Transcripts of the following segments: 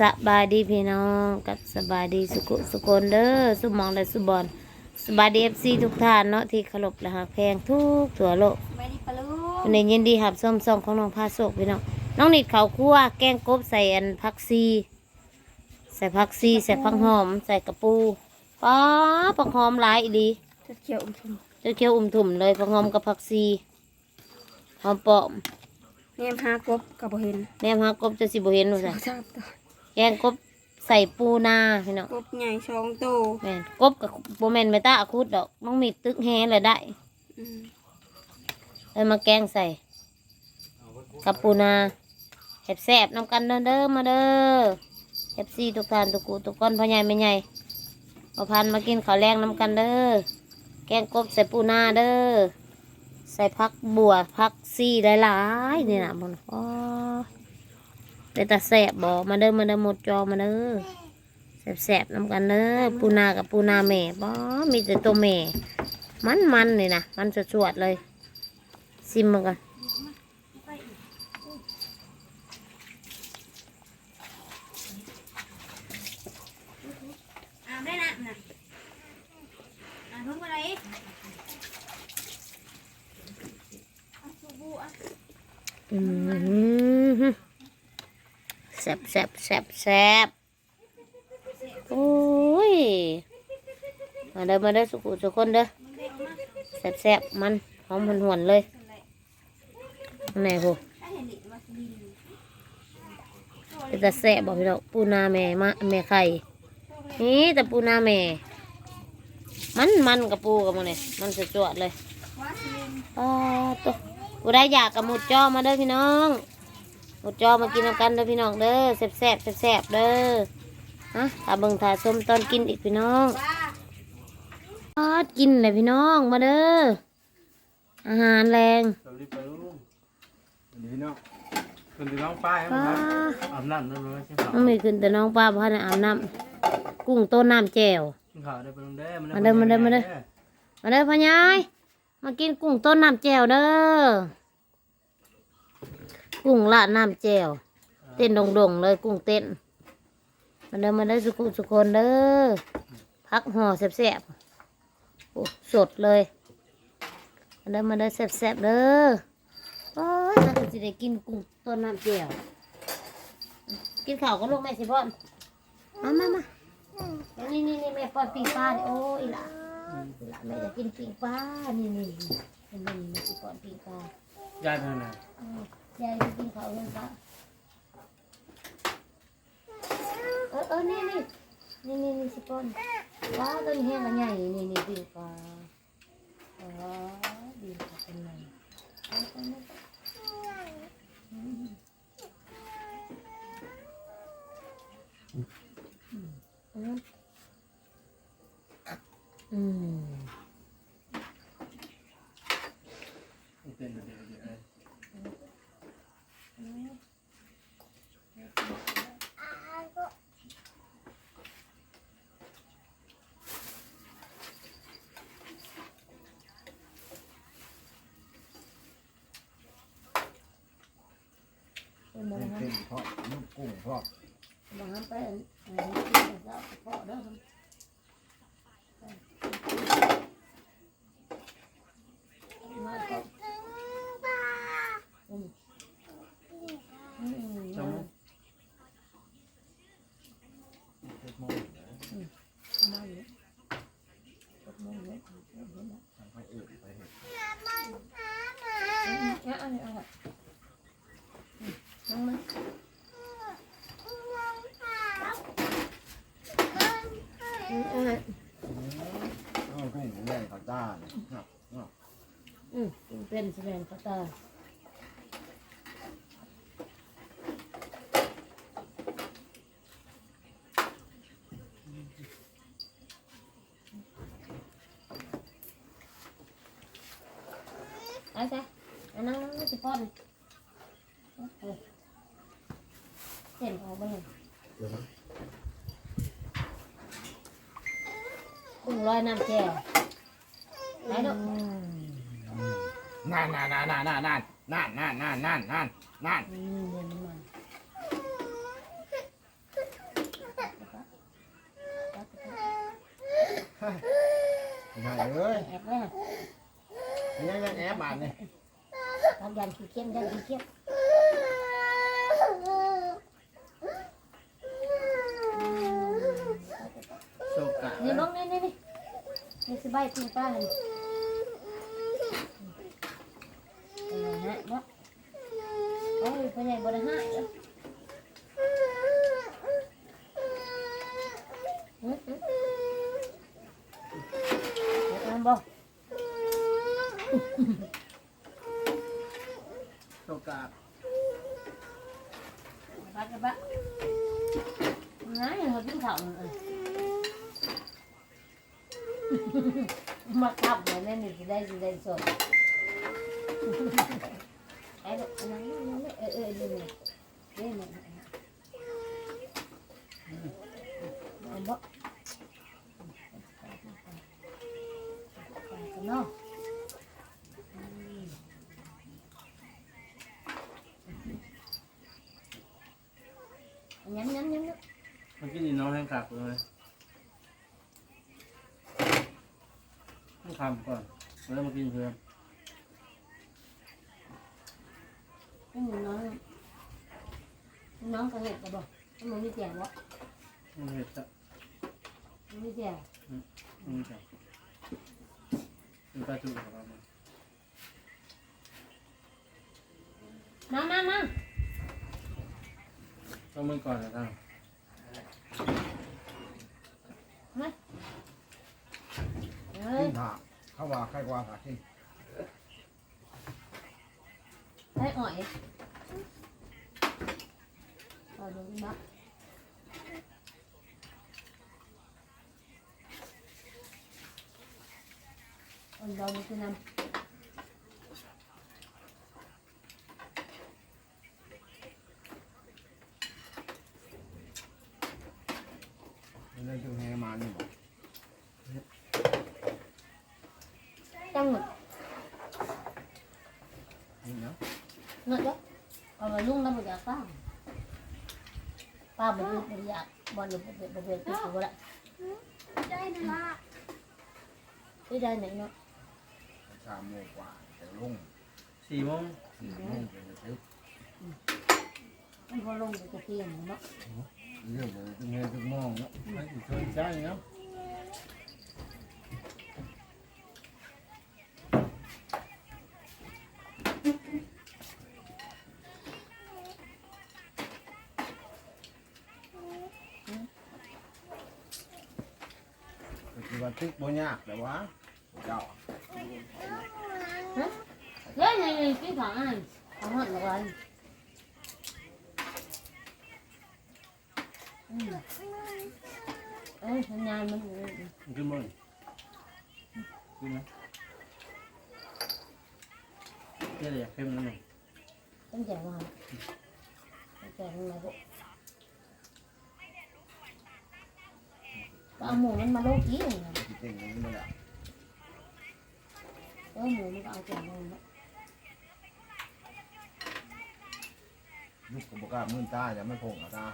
สบายดีพี่น้องกับสบายดีสุขสุคนเด้อสุหมองและสุบอลสบายดีเอฟซีทุกท่านเนาะที่เคารพและหักแพงทุกทั่วโลกไม่ได้ปลาลูวันนี้ยินดีหับส้มซองของน้องพาโศกพี่น้องน้องนิดเขาวคั่วแกงกบใส่อันผักซีใส่ผักซีใส่ผักหอม ใส่กระปูป้าผักหอมหลายอีหลีชุดเขียวอุ้มชมเจ้าเคี้ยวอุ่มถุ่มเลยผักหอมกับผักซีหอมปอมเนียมหากบกับบ่เห็นแนมหากบจะสิบ่เห็นว่าซั่นทราบตัว แกงกบใส่ปูนาพี่น้องกบใหญ่สองโตแม่นกบกับโบแมนเมตาอาคุดดอกน้องมีตึกแฮเลยได้อืมเลยมาแกงใส่ กับปูนาแซ่บแซ่บๆน้ำกันเด้อเด้อมาเด้อเอฟซีทุกท่านทุกกูทุกคนพ่อใหญ่ไม่ใหญ่มาพันมากินข้าวแรงน้ำกันเด้อแกงกบใส่ปูนาเด้อใส่พักบัวพักซีหลายๆนี่นะมันอ๋อ เป็นตาแซ่บบอกมาเด้อมาเด้อหมดจอมาเด้อแสบๆน้ำกันเด้อปูนากับปูนาแม่บ่มีแต่ตัวแม่ มันมันๆนี่นะมันสวดๆเลย ซิมมาก่อนอ่าได้นะน่ะอ่าเพิ่งอะไรอืม แสบแสบแสบแสบโอ้ย มาเด้อมาเด้อสุขุสุคนเด้อแสบแสบมันหอมหวนๆเลยข้างในกเป็นแต่แสบบอกพี่เราปูนาแม่มาแม่ไข่นี่แต่ปูนาแม่ มันมันกับปูกับมันเนี่ยมันสจวดเลยอ๋อตัวกูได้อยากกับหมุดจอมาเด้อพี่น้อง หมุดจอมากินน้ำกันเด้อพี่น้องเด้อแซ่บแซ่บๆแซ่บๆเด้อฮะตาเบิ่งตาส้มตอนกินอีกพี่น้องทอดกินเลยพี่น้องมาเด้ออาหารแรงสวัสดีปะลุงสวัสดีพี่น้องสวัสดีน้องป้ายครับป้าอาบน้ำได้ไหมใช่ข่าวน้องมีขึ้นแต่น้องป้าพันอาบน้ำกุ้งต้นน้ำแจ่วกินข่าวได้ปะลุงเด้มาเด้อมาเด้อมาเด้อมาเด้อพ่อยายมากินกุ้งต้นน้ำแจ่วเด้อ กุ้งละน้ำแจ่วเต้นดงๆเลยกุ้งเต้นมาเด้อมาเด้อสุกุสุคนเด้อพักห่อแซ่บๆโอ้สดเลยมาเด้อมาเด้อแซ่บๆเด้อโอ้ยน่าจะได้กินกุ้งต้นน้ำแจ่วกินข้าวก็ลูกแม่สิพ่อนมามามานี่นี่นี่แม่ป้อนปิงปลาโอ้ยล่ะล่ะแม่จะกินปิงปลานี่นี่นี่นี่นี่แม่สิป้อนปิงปลาญาติทาไหนอืม ยายกินของเงินปะเออเออนี่นี่นี่นี่นี่สิปอนว้าวต้นแห้งมันใหญ่นี่นี่ดิว่ลาอ๋อดิว่ลาเป็นไงอืมเป็นแบบนี้ บ่เต้นเต้นเพราะลูกกุ้งเพราะ บ่ฮะไปอันอันนี้กินแล้วพอเด้อ ก็ตายเอาซะอันนั้นสิป้อนเห็นของมัน cùng loài nam chè đấy đâu นั่นนั่นนั่นนั่นนั่นนั่นนั่นนั่นนั่นนั่นนั่นนั่นเห็ยแอบเลยยังยัแอบบาดเนี่ยทำยันขี้เข้มยันขี้เข้มนี่น้องนี่นี่นี่สบายคุณป้าเลย โอ้ยพ่อใหญ่บ่ได้หายเด้ออืออือเอาบ่โชคกะบักกะบักนายเขากินข้าวนั่นเออมาขับเหมือน อ้ลูกอันนั้นนั่นเออเออนี่นี่นี่นี่เอาบ่เนาะยันยันยันเมื่อกี้นี่น้องแห้งขักเลยต้องคำก่อนแล้วมากินเพื่อน น้อง น้องก็เห็ดกระบอกมันมีเสียงวะมันเห็ดจะมันมีเสียงมันจะเป็นปลาจุกของเรามามามาต้องมือก่อนนะท่านเฮ้ยขึ้นถาเขาว่าใครกว่าขาที่ให้อ่อย เอาดูนะอันดองคือนำมันเลยจุงแฮมานี่บอกจังหมดนี่เนาะเงอะเด้อเอาไปนุ่งแล้วมันจะป้าป้าบ่ได้บ่อยากบ่ได้บ่ได้บ่ได้ติดตัวละได้นะล่ะที่ได้ไหนเนาะสามโมงกว่าแต่ลงสี่โมงสี่โมงเป็นทึบมันพอลงไปจะเที่ยงเนาะเรื่องเลยจุงแฮจุงมองเนาะไม่ถึงชนใจเนาะ คือว่าตึกบ่ยากแต่ว่าเจ้าเฮ้ยนี่นี่กินของอันของหอดละวันอืมเอ้ยสัญญาณมันมันขึ้นมือขึ้นไหมนี่เลยเข้มนิดหนึ่งต้องแจกมาต้องแจกมาลูกเอาหมูมันมาโลกี้เลยนะ ที่เต็งนี้ไม่ได้เออหมูมันก็เอาแจกมาเนาะลูกกับบอกล้ามื่นตาจะไม่พงอะตา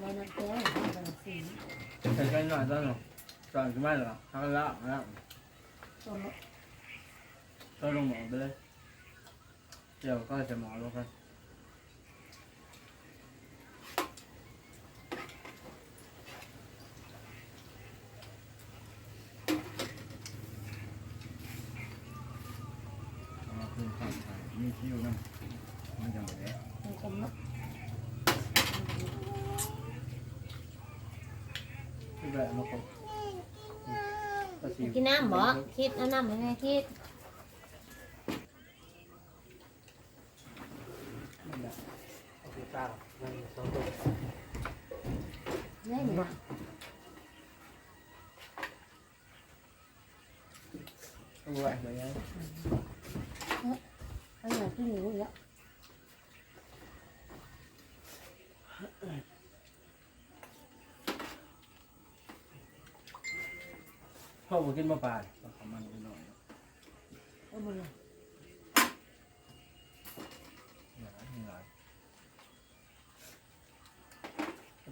เรานั่งแก้วมันเป็นสีใส่ใจหน่อยตอนหนูจอนขึ้นมาเหรอทำแล้วแล้วตัวก็ลงหมอไปเลยเดี๋ยวก็จะหมอลงกัน เอาขึ้นข้างไป มีคิวนั่นมันจะไม่ได้มันกลมเนาะที่แบบมาครบก็สีกินน้ำบ่คิดเอาน้ำยังไงคิดนั่นแหละเอาไปตานั่นสองตัวได้ไหมเอาไว้เหมือนกันเอาหน่อย ที่หนูเยอะพ่อบอกกินมาปลาเอาของมันไปหน่อยเอาหมดเลยหลายมีหลาย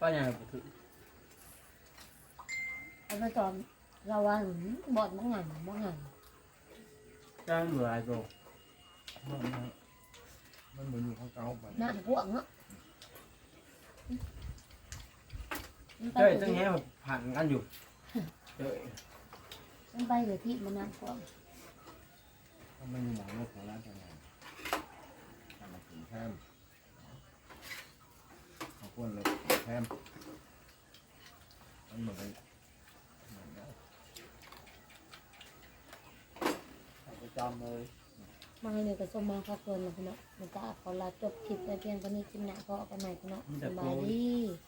ป้าใหญ่บ่ถือเอาไปตอนเราว่าหืมบอดมังงานมังงานจ้างหลายโต มันมันเหมือนอยู่ข้างเก้าไปหน้าพวกเนาะมันไปเฮ้ยเดี๋ตั้ยวงที่แง่ผ่านกันอยู่เฮ้ยมันไปเดี๋ยวที่มันหน้าพวกถ้ามันอยู่หมองโลกของร้านจังไงทำมาถึงแคมเขาควรเลยแคมมันเหมือนกันเหมือนกันประจำเลย มา ให้เลยกับสมมาพักเกินแล้วพี่เนาะมันก็ขอลาจบคลิปไปเพียงเท่านี้คลิปหน้าก็เอากันใหม่พี่เนาะสบายดีส